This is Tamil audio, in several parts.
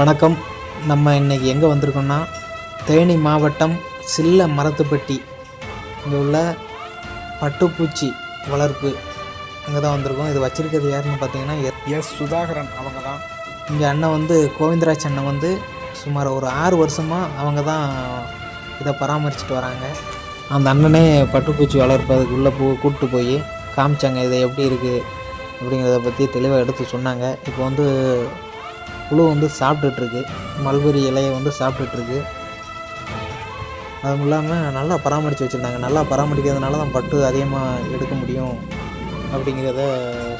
வணக்கம். நம்ம இன்னைக்கு எங்கே வந்திருக்கோம்னா தேனி மாவட்டம் சில்ல மரத்துப்பட்டி. இங்கே உள்ள பட்டுப்பூச்சி வளர்ப்பு. அங்கே தான் வந்திருக்கோம். இது வச்சிருக்கிறது யாருன்னு பார்த்தீங்கன்னா எஸ் சுதாகரன் அவங்க தான் இங்கே அண்ணன் வந்து கோவிந்தராஜ் அண்ணன் வந்து சுமார் ஒரு ஆறு வருஷமாக அவங்க தான் இதை பராமரிச்சுட்டு வராங்க. அந்த அண்ணனே பட்டுப்பூச்சி வளர்ப்பதுக்குள்ளே போ கூப்பிட்டு போய் காமிச்சாங்க இது எப்படி இருக்குது அப்படிங்கிறத பற்றி தெளிவாக எடுத்து சொன்னாங்க. இப்போ வந்து புழு வந்து சாப்பிட்டுட்ருக்கு. மல்பெரி இலையை வந்து சாப்பிட்டுட்ருக்கு. அதுவும் இல்லாமல் நல்லா பராமரித்து வச்சுருந்தாங்க. நல்லா பராமரிக்கிறதுனால தான் பட்டு அதிகமாக எடுக்க முடியும் அப்படிங்கிறத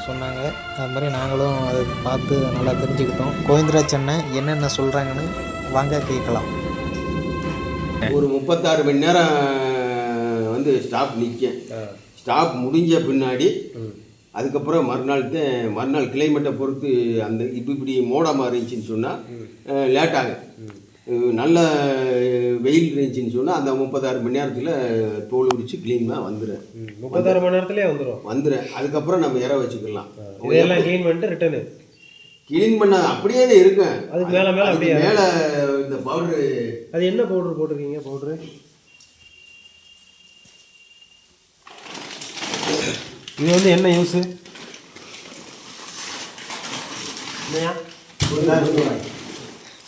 சொன்னாங்க. அது மாதிரி நாங்களும் அதை பார்த்து நல்லா தெரிஞ்சுக்கிட்டோம். கோவிந்தராஜ் அண்ணன் என்னென்ன சொல்கிறாங்கன்னு வாங்க கேட்கலாம். ஒரு முப்பத்தாறு மணி நேரம் வந்து ஸ்டாப் நிற்கும் ஸ்டாப் முடிஞ்ச பின்னாடி அதுக்கப்புறம் மறுநாள் தான் மறுநாள் கிளைமேட்டை பொறுத்து அந்த இப்படி இப்படி மோடமாக இருந்துச்சுன்னு சொன்னால் லேட் ஆகும். அஹ் நல்ல வெயில் இருந்துச்சுன்னு சொன்னால் அந்த முப்பத்தாறு மணி நேரத்தில் தோல் உரிச்சு க்ளீனாக வந்துடும் முப்பத்தாறு மணி நேரத்துலேயே வந்துடும் வந்துடும் அதுக்கப்புறம் நம்ம இற வச்சுக்கலாம். இதெல்லாம் க்ளீன் பண்ணிட்டு ரிட்டர்னு க்ளீன் பண்ண அப்படியே இருக்கும். அதுக்கு மேல மேல அப்படியே மேலே இந்த பவுடரு அது என்ன பவுடர் போட்டிருக்கீங்க பவுடரு இது வந்து என்ன யூஸு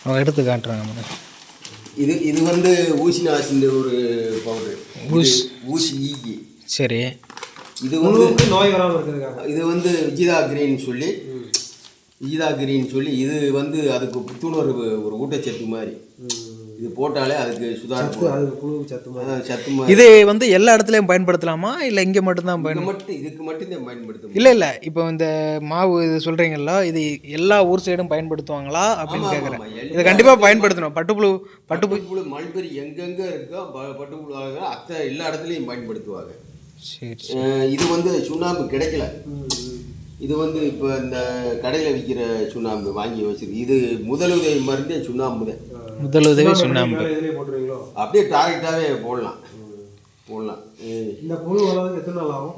அவங்க எடுத்து காட்டுறாங்க மேடம் இது இது வந்து ஊசி நாசின்ற ஒரு பவுடர் ஊசி. ஊசி ஈகி. சரி. இது வந்து நோய் வராமல் இருக்கிறதுக்காக. இது வந்து விஜிதா கிரீன் சொல்லி விஜிதா கிரீன் சொல்லி இது வந்து அதுக்கு புத்துணர்வு ஒரு ஊட்டச்சத்து மாதிரி. இது போட்டாலே அதுக்கு சுதாரிப்பு அது புழுவுக்கு சத்து சத்து இது வந்து எல்லா இடத்துலையும் பயன்படுத்தலாமா? இல்லை இங்கே மட்டும்தான் பயன் மட்டும் இதுக்கு மட்டும் தான் பயன்படுத்த இல்லை இல்லை. இப்போ இந்த மாவு இது சொல்கிறீங்கல்ல இது எல்லா ஊர் சைடும் பயன்படுத்துவாங்களா? அப்படின்னு கேட்குறேன் இதை கண்டிப்பாக பயன்படுத்தணும். பட்டுப்புழு பட்டுப்பு பட்டுப்புழு மல்பெரி எங்கெங்க இருக்கோ ப- பட்டுப்புழு அத்தை எல்லா இடத்துலையும் பயன்படுத்துவாங்க. இது வந்து சுண்ணாம்பு கிடைக்கல. இது வந்து இப்போ இந்த கடையில் விற்கிற சுண்ணாம்பு வாங்கி வச்சிருக்கு. இது முதலுதவி மருந்தே சுண்ணாம்பு தான் முதலுதவி சுண்ணாம்பு அப்படியே டாரெக்டாகவே போடலாம். போடலாம். இந்த புழு வளர்ந்து எத்தனை நாள் ஆகும்?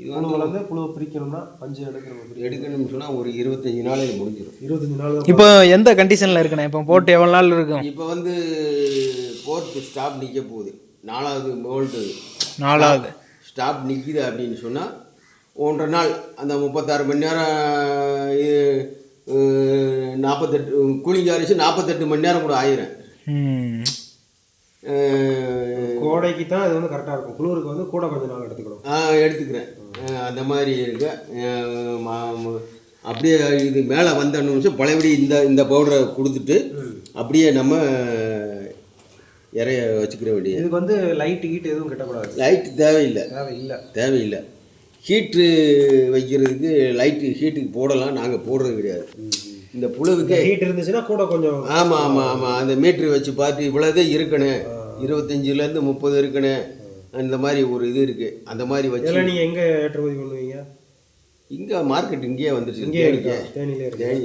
இது புழு வளர்ந்து புழுவை பிரிக்கணும்னா பஞ்சு எடுக்கணும் எடுக்கணும்னு சொன்னால் ஒரு இருபத்தஞ்சி நாளைக்கு முடிஞ்சிடும். இருபத்தஞ்சு நாள் இப்போ எந்த கண்டிஷனில் இருக்குண்ணே? இப்போ போட்டு எவ்வளோ நாள் இருக்கும்? இப்போ வந்து ஃபோர்த்து ஸ்டாப் நிற்க போகுது. நாலாவது மோல்டு நாலாவது. ஸ்டாப் நிற்கிது அப்படின்னு சொன்னால் ஒன்றரை நாள் அந்த முப்பத்தாறு மணி நேரம் இது, நாற்பத்தெட்டு கூலிங் அரிசி நாற்பத்தெட்டு மணி நேரம் கூட ஆயிரும். கோடைக்கு தான் இது வந்து கரெக்டாக இருக்கும். குளிருக்கு வந்து கூட கொஞ்சம் நாள் எடுத்துக்கணும். ஆ எடுத்துக்கிறேன். அந்த மாதிரி இருக்கு. அப்படியே இது மேலே வந்த நிமிஷம் பழையபடி இந்த இந்த பவுடரை கொடுத்துட்டு அப்படியே நம்ம இறைய வச்சுக்கிற வேண்டியது. இதுக்கு வந்து லைட் ஹீட் எதுவும் கட்டக்கூடாது. லைட் தேவையில்லை. தேவை இல்லை தேவையில்லை. ஹீட்ரு வைக்கிறதுக்கு லைட்டு ஹீட்டுக்கு போடலாம் நாங்கள் போடுறது கிடையாது. இந்த புழுவுக்கே ஹீட் இருந்துச்சுன்னா கூட கொஞ்சம் ஆமாம் ஆமாம் ஆமாம் அந்த மீட்ரு வச்சு பார்த்து இவ்வளோதே இருக்கணும் இருபத்தஞ்சிலேருந்து முப்பது இருக்கணும் அந்த மாதிரி ஒரு இது இருக்குது அந்த மாதிரி வச்சு நீங்கள் எங்கே ஏற்றுமதி பண்ணுவீங்க? இங்கே மார்க்கெட் இங்கேயே வந்துருச்சு. தேனிக்கே. தேனியிலே. தேனி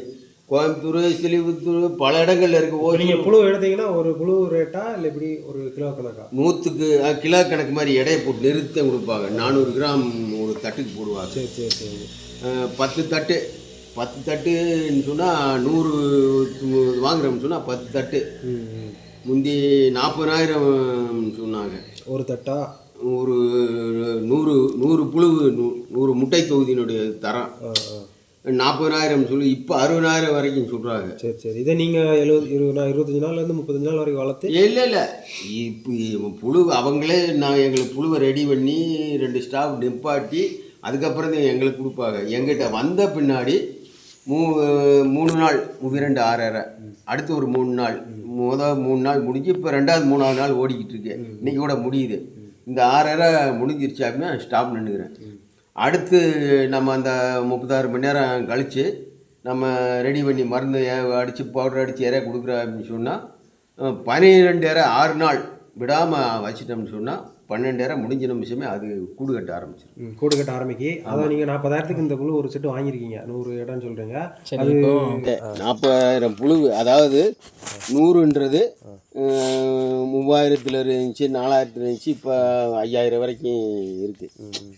கோயம்புத்தூர் சிலிபுத்தூர் பல இடங்கள்ல இருக்கு. ஓ நீங்கள் புழு எடுத்தீங்கன்னா ஒரு புழு ரேட்டா இல்லை இப்படி ஒரு கிலோ கணக்கா? நூற்றுக்கு கிலோ கணக்கு மாதிரி எடையை போட்டு நிறுத்த கொடுப்பாங்க. நானூறு கிராம் ஒரு தட்டுக்கு போடுவாங்க. சரி சரி சரி. பத்து தட்டு. பத்து தட்டுன்னு சொன்னால் நூறு வாங்குறோம்னு சொன்னால் பத்து தட்டு. முந்தி நாற்பதாயிரம் சொன்னாங்க. ஒரு தட்டா? ஒரு நூறு நூறு புழுவு நூ- நூறு முட்டை தொகுதியினுடைய தரம். நாற்பதாயிரம் சொல்லி இப்போ அறுபதாயிரம் வரைக்கும் சொல்கிறாங்க சரி சரி. இதை நீங்கள் எழுபது இருபது நாள் இருபத்தஞ்சு நாள்லேருந்து முப்பத்தஞ்சு நாள் வரைக்கும் வளர்த்து? இல்லை இல்லை. இப்போ புழு அவங்களே நான் எங்களுக்கு புழுவை ரெடி பண்ணி ரெண்டு ஸ்டாஃப் நிப்பாட்டி அதுக்கப்புறம் தான் எங்களுக்கு கொடுப்பாங்க. எங்கிட்ட வந்த பின்னாடி மூ மூணு நாள் இரண்டு ஆறரை. அடுத்து ஒரு மூணு நாள் முதல் மூணு நாள் முடிஞ்சு இப்போ ரெண்டாவது மூணாவது நாள் ஓடிக்கிட்டு இருக்கு. இன்னைக்கு கூட முடியுது. இந்த ஆறரை முடிஞ்சிருச்சு அப்படின்னா ஸ்டாப் நின்றுக்கிறேன் அடுத்து நம்ம அந்த முப்பத்தாறு மணி நேரம் கழித்து நம்ம ரெடி பண்ணி மருந்து அடித்து பவுடர் அடித்து இறைய கொடுக்குறோம் அப்படின்னு சொன்னால் பன்னிரெண்டு இறை ஆறு நாள் விடாமல் வச்சிட்டோம்னு சொன்னால் பன்னெண்டு இறை முடிஞ்ச நிமிஷமே அது கூடு கட்ட ஆரம்பிச்சிடும் கூடு கட்ட ஆரம்பிக்கி. அதான் நீங்கள் நாற்பதாயிரத்துக்கு இந்த புழு ஒரு செட்டு வாங்கியிருக்கீங்க. நூறு இடம்னு சொல்கிறீங்க இப்போ நாற்பதாயிரம் புழு அதாவது நூறுன்றது மூவாயிரத்துல இருந்துச்சு நாலாயிரத்துல இருந்துச்சு இப்போ ஐயாயிரம் வரைக்கும் இருக்குது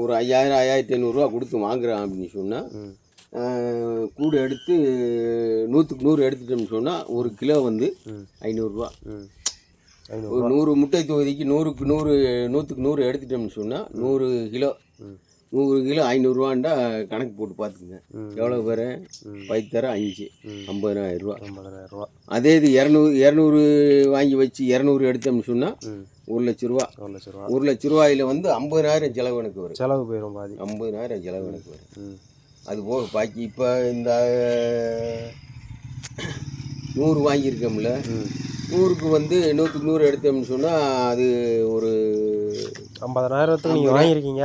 ஒரு ஐயாயிரம் ஐயாயிரத்தி ஐநூறுரூவா கொடுத்து வாங்குறோம் அப்படின்னு சொன்னால் கூடு எடுத்து நூற்றுக்கு நூறு எடுத்துட்டோம்னு சொன்னால் ஒரு கிலோ வந்து. ஐநூறுரூவா ஒரு நூறு முட்டை தொகுதிக்கு நூறுக்கு நூறு நூற்றுக்கு நூறு எடுத்துட்டோம்னு சொன்னால் நூறு கிலோ. நூறு கிலோ ஐநூறுரூவாண்டா கணக்கு போட்டு பார்த்துக்குங்க. எவ்வளோ பேர். பைத்தர அஞ்சு. ஐம்பதாயிரம் ரூபா. ஐம்பதாயிரம் ரூபா. அதே இது இரநூறு இரநூறு வாங்கி வச்சு இரநூறு எடுத்தோம்னு சொன்னால் ஒரு லட்ச ரூபா. ஒரு லட்ச ரூபா. ஒரு லட்ச ரூபாயில் வந்து ஐம்பதாயிரம் செலவு எனக்கு வரும். செலவு போயிடும் பாதி. ஐம்பதாயிரம் செலவு எனக்கு வரும். அது போக பாக்கி இப்போ இந்த நூறு வாங்கியிருக்கோம்ல. நூறுக்கு வந்து நூற்றுக்கு நூறு எடுத்தோம்னு சொன்னால் அது ஒரு ஐம்பதாயிரத்துக்கு நீங்கள் வாங்கியிருக்கீங்க.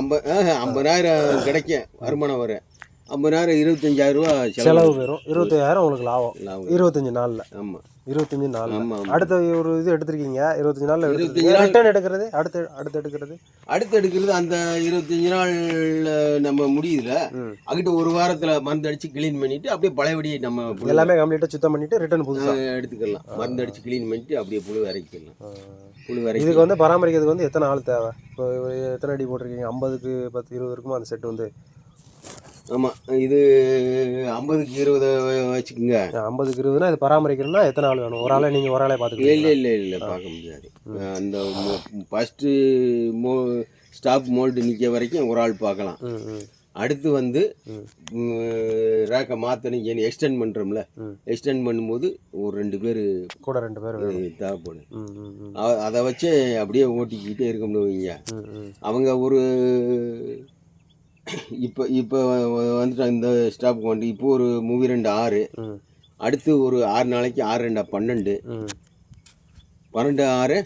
ஐம்ப ஐம்பதாயிரம் கிடைக்கும் வருமானம் வரும் ஐம்பதாயிரம் இருபத்தஞ்சாயிரம் ரூபா செலவு போயிடும் இருபத்தாயிரம் உங்களுக்கு லாபம். லாபம். இருபத்தஞ்சு நாளில். ஆமாம் இருபத்தஞ்சு ஆமாம் அடுத்த ஒரு இது எடுத்திருக்கீங்க இருபத்தஞ்சு நாள். ரிட்டர்ன் எடுக்கிறது? அடுத்து அடுத்து எடுக்கிறது? அடுத்து எடுக்கிறது அந்த இருபத்தஞ்சி நாள்ல நம்ம முடியுதுல ம். அங்கிட்ட ஒரு வாரத்தில் மருந்து அடித்து க்ளீன் பண்ணிவிட்டு அப்படியே பழையபடி நம்ம எல்லாமே கம்ப்ளீட்டாக சுத்தம் பண்ணிட்டு ரிட்டர்ன் புதுசா. எடுத்துக்கலாம். மருந்து அடித்து க்ளீன் பண்ணிட்டு அப்படியே புழு இறக்கிக்கலாம் புழு இறக்கி இதுக்கு வந்து பராமரிக்கிறதுக்கு வந்து எத்தனை ஆள் தேவை? இப்போ எத்தனை அடி போட்டிருக்கீங்க? ஐம்பதுக்கு பத்து இருபது இருக்குமா அந்த செட் வந்து? ஆமாம் இது ஐம்பதுக்கு இருபது வச்சுக்கோங்க. ஐம்பதுக்கு இருபதுனா இது பராமரிக்கணும்னா எத்தனை ஆள் வேணும்? ஒரு ஆளை நீங்கள் ஒரு ஆளே இல்லை பார்த்துக்கலாம் இல்லை இல்லை பார்க்க முடியாது. அந்த ஃபஸ்ட்டு மோ ஸ்டாப் மோல்டு நிற்க வரைக்கும் ஒரு ஆள் பார்க்கலாம். அடுத்து வந்து. ரேக்கை மாற்றணும் ஏன்னு எக்ஸ்டெண்ட் பண்ணுறோம்ல. எக்ஸ்டெண்ட் பண்ணும்போது ஒரு ரெண்டு பேர் கூட ரெண்டு பேர் தேவைப்படும். அதை வச்சே அப்படியே ஓட்டிக்கிட்டே இருக்க முடியுங்க ம். அவங்க ஒரு இப்போ இப்போ வந்துட்டாங்க இந்த ஸ்டாப்புக்கு வந்து இப்போ ஒரு மூவி ரெண்டு ஆறு. அடுத்து ஒரு ஆறு நாளைக்கு ஆறு ரெண்டா பன்னெண்டு. பன்னெண்டு ஆறு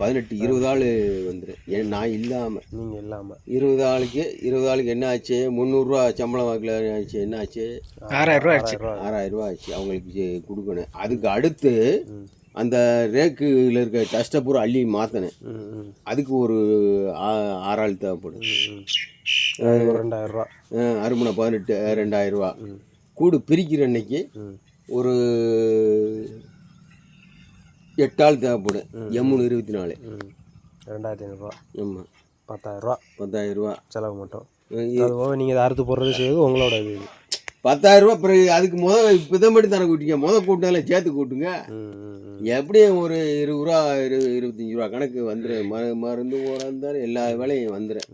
பதினெட்டு இருபது ஆள் வந்துடும் ஏன் நான் இல்லாமல் நீங்கள் இல்லாமல் இருபது ஆளுக்கு இருபது ஆளுக்கு என்ன ஆச்சு? முந்நூறுரூவா சம்பளம் வாக்கில் ஆச்சு என்ன ஆச்சு? ஆறாயிரம் ரூபா ஆச்சு. ரூபா ஆச்சு. அவங்களுக்கு கொடுக்கணும். அதுக்கு அடுத்து அந்த ரேக்கில் இருக்க டஸ்ட்டை பூரா அள்ளி மாற்றினேன் அதுக்கு ஒரு ஆ- ஆறு ஆள் தேவைப்படும் அஹ் அருமனை பதினெட்டு ம். கூடு பிரிக்கிற அன்னைக்கு ஒரு எட்டு ஆள் தேவைப்படும் எம்மூணு இருபத்தி நாலு ரெண்டாயிரத்தி ஐநூறுரூவா ஆமாம் பத்தாயிரரூவா பத்தாயிரம் ரூபா. செலவு மட்டும். அது நீங்கள் அறுத்து போடுறது செய்வது உங்களோட இது. பத்தாயிரம் ரூபா பிறகு அதுக்கு முத இப்போ மட்டும் தானே கூட்டிங்க முத கூட்டினால சேர்த்து கூட்டுங்க. எப்படியும் ஒரு இருபது ரூபா இரு இருபத்தஞ்சி ரூபா கணக்கு வந்துடும் மரு மருந்து போடாந்தாலும் எல்லா வேலையும் வந்துடும்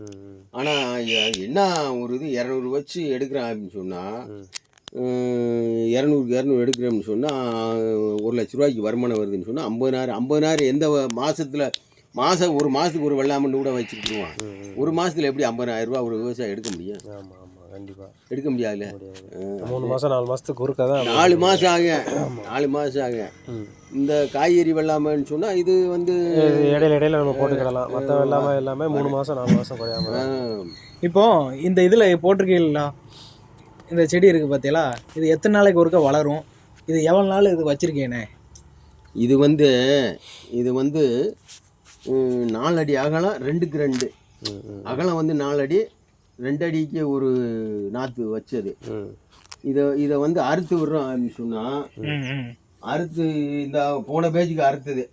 ஆனால் என்ன ஒரு இது இரநூறு வச்சு எடுக்கிறேன் அப்படின்னு சொன்னால். இரநூறுக்கு இரநூறு எடுக்கிறோம்னு சொன்னால் ஒரு லட்ச ரூபாய்க்கு வருமானம் வருதுன்னு சொன்னால் ஐம்பதாயிரம் ஐம்பதாயிரம் எந்த மாதத்தில் மாதம் ஒரு மாதத்துக்கு ஒரு வெள்ளாமண்டு கூட வச்சுக்கிடுவான் ஒரு மாதத்தில் எப்படி ஐம்பதாயிரம் ரூபா ஒரு விவசாயம் எடுக்க முடியும்? ஆமாம் கண்டிப்பாக எடுக்க முடியாதுல்ல. முடியாது. மூணு மாதம் நாலு மாதத்துக்கு ஒருக்கா தான் நாலு மாதம் ஆகும் நாலு மாதம் ஆகும் இந்த காய்கறி வெள்ளாமைன்னு சொன்னால் இது வந்து இது இடையில இடையில நம்ம போட்டுக்கிடலாம். மற்ற எல்லாமே எல்லாமே மூணு மாதம் நாலு மாதம் குறையாம இப்போ இந்த இதில் போட்டிருக்கீங்களா இந்த செடி இருக்குது பார்த்தீங்களா இது எத்தனை நாளைக்கு ஒருக்கா வளரும்? இது எவ்வளோ நாள் இது வச்சுருக்கேனே இது வந்து இது வந்து நாலு அடி அகலம் ரெண்டுக்கு ரெண்டு. அகலம் வந்து நாலு அடி ரெண்டு அடிக்கு ஒரு நாற்று வச்சது. இதை இதை வந்து அறுத்து விடுறோம் அப்படின்னு சொன்னால் அறுத்து இந்த போன பேஜுக்கு அறுத்தது.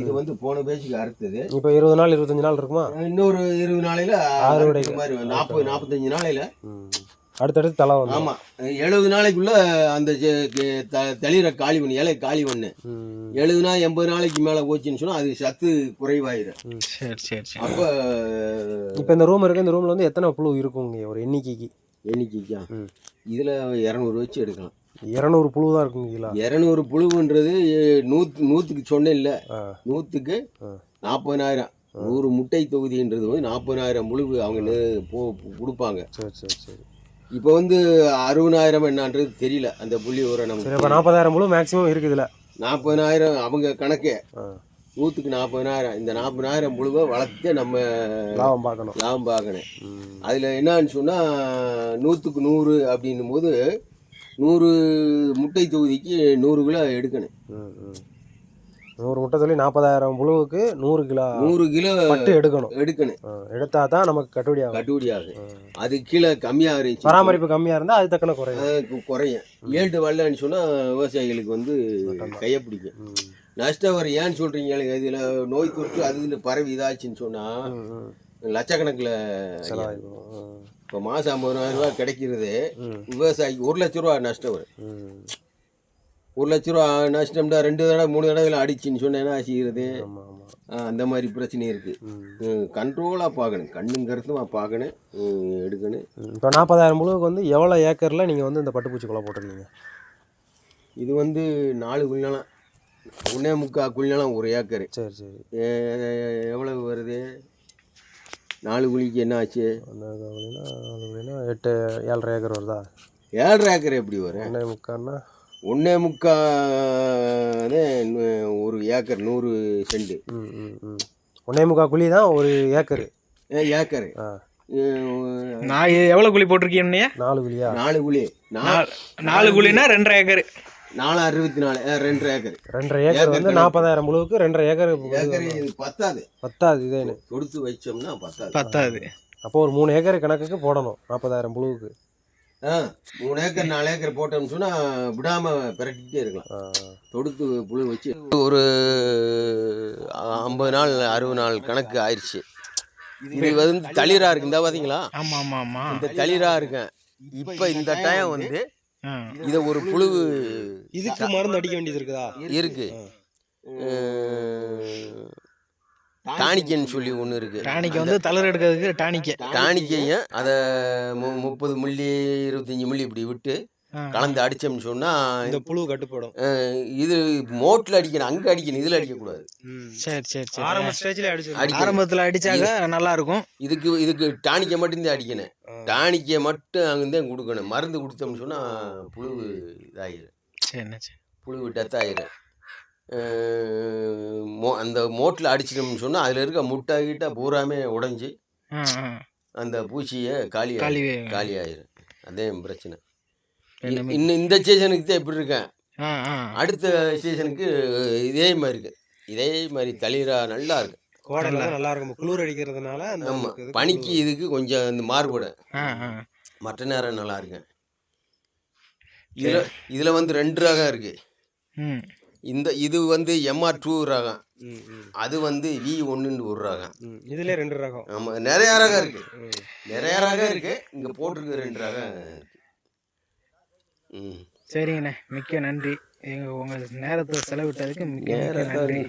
இது வந்து போன பேஜுக்கு அறுத்தது. இப்போ இருபது நாள் இருபத்தஞ்சு நாள் இருக்குமா? இன்னொரு இருபது நாளையில அறுவடை. மாதிரி நாற்பது நாற்பத்தஞ்சு நாளையில அடுத்தடுத்து தலை வந்து ஆமாம் எழுபது நாளைக்குள்ள அந்த தளிரை காலி பண்ணு இலை காலி பண்ணு எழுபது நாள் எண்பது நாளைக்கு மேலே போச்சுன்னு சொன்னால் அது சத்து குறைவாயிரும். சரி சரி சரி. அப்போ இப்போ இந்த ரூம் இருக்கு இந்த ரூமில் வந்து எத்தனை புழு இருக்குங்க? ஒரு எண்ணிக்கைக்கு. எண்ணிக்கைக்கா? இதில் இரநூறு வச்சு எடுக்கலாம். இரநூறு புழு தான் இருக்குங்களா இரநூறு புழுவுன்றது நூற்று நூற்றுக்கு சொன்னேன் இல்லை. நூற்றுக்கு. நாற்பதாயிரம் நூறு முட்டை தொகுதின்றது வந்து நாற்பதாயிரம் புழுவு அவங்க கொடுப்பாங்க. சரி சரி சரி. இப்போ வந்து அறுபதாயிரம் என்னன்றது தெரியல. அந்த புள்ளி சரி நமக்கு இப்போ நாற்பதாயிரம் புழு மேக்ஸிமம் இருக்குது இதில் நாற்பதாயிரம் அவங்க கணக்கே. நூற்றுக்கு நாற்பதாயிரம் இந்த நாற்பதாயிரம் புழுவை வளர்த்து நம்ம லாபம் பார்க்கணும். லாபம் பார்க்கணும். அதில் என்னன்னு சொன்னால் நூற்றுக்கு நூறு அப்படின்னும் போது நூறு முட்டை தொகுதிக்கு நூறு கிலோ எடுக்கணும். நூறு முட்டை சொல்லி நாற்பதாயிரம் புழுவுக்கு நூறு கிலோ நூறு கிலோ பட்டு எடுக்கணும். எடுக்கணும். எடுத்தா தான் நமக்கு கட்டுப்படி ஆகும். கட்டுப்படி ஆகும். ம். அது கீழே கம்மியாக இருந்துச்சு. பராமரிப்பு கம்மியாக இருந்தால் அது தக்கன குறையும். குறையும். ஏழ்டு வரலன்னு சொன்னால் விவசாயிகளுக்கு வந்து கையை பிடிக்கும். நஷ்டம் வரும். ஏன்னு சொல்கிறீங்க இதில் நோய் தொற்று அது இதுன்னு பரவி இதாச்சுன்னு சொன்னால். லட்சக்கணக்கில் செலவாகி போகும் இப்போ மாதம் ஐம்பதாயிரம் ரூபா கிடைக்கிறது விவசாயிக்கு ஒரு லட்ச ரூபா நஷ்டம் வரும். ஒரு லட்ச ரூபா நஷ்டம்டா ரெண்டு தடவை மூணு தடவை அடிச்சுன்னு சொன்னா என்ன செய்கிறது ஆமாம் ஆமாம் அந்த மாதிரி பிரச்சனை இருக்குது கண்ட்ரோலாக பார்க்கணும். கண்ணும் கருத்துமாக பார்க்கணும். எடுக்கணும். இப்போ நாற்பதாயிரம் முழுவுக்கு வந்து எவ்வளோ ஏக்கரில் நீங்கள் வந்து இந்த பட்டுப்பூச்சி கொலை போட்டிருக்கீங்க? இது வந்து நாலு குழிநிலம் ஒன்றே முக்கால் குழிநிலம் ஒரு ஏக்கரு. சரி சரி. எவ்வளவு வருது? நாலு குழிக்கு என்ன ஆச்சு? நாலு அப்படின்னா எட்டு ஏழரை ஏக்கர் வருதா? ஏழரை ஏக்கர் எப்படி வரும்? ஒன்றே முக்கால்னா ஒன்றே முக்கால் ஒரு ஏக்கர் நூறு செண்டு. ஒன்றே முக்கால் குழி தான் ஒரு ஏக்கரு. ஏ, ஏக்கரு. நான் எவ்வளோ குழி போட்டிருக்கீங்கண்ணே நாலு குழியா? நாலு குழி. நாலு நாலு குழினா ரெண்டரை ஏக்கர். நாலு அறுபத்தி நாலு ரெண்டரை ஏக்கர். ரெண்டரை ஏக்கர் வந்து நாற்பதாயிரம் முழுவுக்கு ரெண்டரை ஏக்கர் ஏக்கர் இது பத்தாது. பத்தாது இதேன்னு. கொடுத்து வச்சோம்னா பத்தாது. பத்தாது. அப்போ ஒரு மூணு ஏக்கர் கணக்குக்கு போடணும் நாற்பதாயிரம் முழுவுக்கு. ஆ மூணு ஏக்கர் நாலு ஏக்கர் போட்டோம்னு சொன்னால் விடாமல் பிரட்டிக்கிட்டே இருக்கலாம். தொடுத்து புழு வச்சு ஒரு ஐம்பது நாள் அறுபது நாள் கணக்கு ஆயிடுச்சு இது வந்து தளிரா இருக்கு. இந்த பார்த்தீங்களா ஆமாம் ஆமாம் ஆமாம் இந்த தளிரா இருக்கேன். இப்போ இந்த டைம் வந்து இதை ஒரு புழு இதுக்கு மருந்து அடிக்க வேண்டியது இருக்குதா? இருக்கு. டானிக்கன்னு சொல்லி ஒன்று இருக்கு. டானிக்கு வந்து தளர் எடுக்கிறதுக்கு டானிக்கு. டானிக்கையும் அதை மு முப்பது மில்லி இருபத்தஞ்சி மில்லி இப்படி விட்டு. கலந்து அடித்தோம்னு சொன்னால் இந்த புழு கட்டுப்படும். இது மோட்டில் அடிக்கணும் அங்கே அடிக்கணும் இதில் அடிக்கக்கூடாது. சரி சரி சரி. ஆரம்ப ஸ்டேஜ்ல அடிச்சு ஆரம்பத்தில் அடிச்சாக்க நல்லா இருக்கும் இதுக்கு இதுக்கு டானிக்கை மட்டும்தான் அடிக்கணும். டானிக்கை மட்டும் அங்கேருந்தே கொடுக்கணும். மருந்து கொடுத்தோம்னு சொன்னால் புழு இதாகிடும் சரிண்ணே சரி. புழு டெத் மோ அந்த மோட்டில் அடிச்சிட்டோம்னு சொன்னால் அதில் இருக்க முட்டை கிட்ட பூராமே உடைஞ்சி அந்த பூச்சியை காலி காலி காலி ஆயிரும். அதே பிரச்சனை. இன்னும் இந்த சீசனுக்கு தான் இப்படி இருக்கேன். அடுத்த சீசனுக்கு இதே மாதிரி இருக்கு. இதே மாதிரி தளிரா நல்லா இருக்கு. கோடையில நல்லா. இருக்கும். குளிர் அடிக்கிறதுனால அந்த ஆமாம் பனிக்கு இதுக்கு கொஞ்சம் இந்த ஆ மற்ற நேரம் நல்லா இருக்கு இதில் இதில் வந்து ரெண்டு ரகம் இருக்கு. இந்த இது வந்து எம்ஆர் டூ ரகம். ம், ம், அது வந்து வி ஒன்றுன்னு ஒரு ரகம். ம். இதுலயே ரெண்டு ரகம். ஆமாம் நிறைய ரகம் இருக்கு. நிறைய ரகம் இருக்கு. இங்கே போட்டிருக்க ரெண்டு ரகம் ம். சரிங்கண்ணே. மிக்க நன்றி. எங்கள் உங்கள் நேரத்தை செலவிட்டதுக்கு மிக்க நன்றி.